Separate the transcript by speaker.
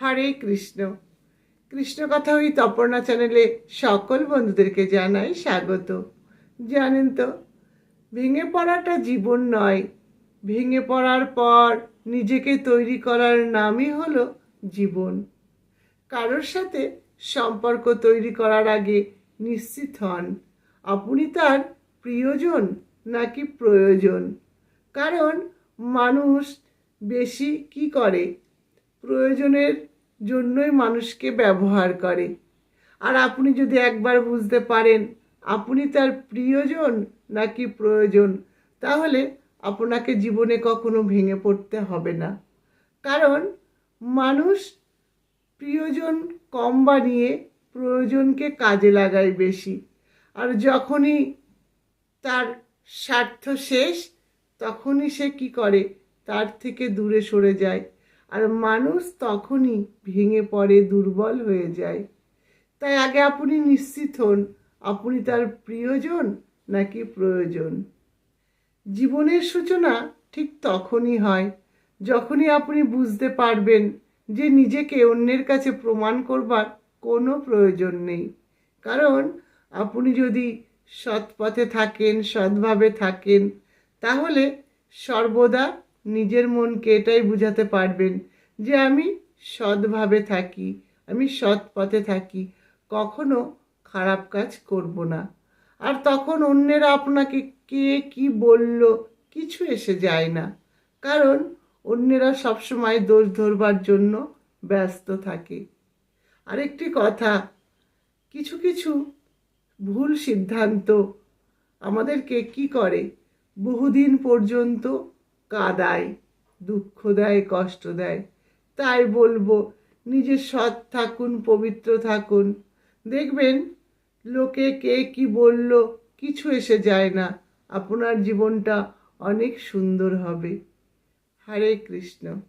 Speaker 1: হরে কৃষ্ণ। কৃষ্ণ কথা ওই তপর্ণা চ্যানেলে সকল বন্ধুদেরকে জানাই স্বাগত। জানেন তো, ভেঙে পড়াটা জীবন নয়। ভেঙে পড়ার পর নিজেকে তৈরি করার নামই হলো জীবন। কারোর সাথে সম্পর্ক তৈরি করার আগে নিশ্চিত হন, আপনি তার প্রিয়জন নাকি প্রয়োজন? কারণ মানুষ বেশি কি করে? প্রয়োজনের জন্যই মানুষকে ব্যবহার করে। আর আপনি যদি একবার বুঝতে পারেন আপনি তার প্রিয়জন নাকি প্রয়োজন, তাহলে আপনাকে জীবনে কখনো ভেঙে পড়তে হবে না। কারণ মানুষ প্রিয়জন কম বানিয়ে প্রয়োজনকে কাজে লাগায় বেশি। আর যখনই তার স্বার্থ শেষ, তখনই সে কি করে? তার থেকে দূরে সরে যায়। আর মানুষ তখনই ভেঙে পড়ে, দুর্বল হয়ে যায়। তাই আগে আপনি নিশ্চিত হন, আপনি তার প্রিয়জন নাকি প্রয়োজন। জীবনের সূচনা ঠিক তখনই হয়, যখনই আপনি বুঝতে পারবেন যে নিজেকে অন্যের কাছে প্রমাণ করবার কোনো প্রয়োজন নেই। কারণ আপনি যদি সৎ পথে থাকেন, সৎভাবে থাকেন, তাহলে সর্বদা নিজের মনকে এটাই বুঝাতে পারবেন যে আমি সৎভাবে থাকি, আমি সৎ পথে থাকি, কখনো খারাপ কাজ করব না। আর তখন অন্যেরা আপনাকে কে কি বলল কিছু এসে যায় না। কারণ অন্যেরা সবসময় দোষ ধরবার জন্য ব্যস্ত থাকে। আরেকটি কথা, কিছু কিছু ভুল সিদ্ধান্ত আমাদেরকে কি করে? বহুদিন পর্যন্ত কাদায়, দুঃখ দেয়, কষ্ট দেয়। তাই বলব নিজে সৎ থাকুন, পবিত্র থাকুন। দেখবেন, লোকে কে কি বলল, কিছু এসে যায় না। আপনার জীবনটা অনেক সুন্দর হবে। হরে কৃষ্ণ।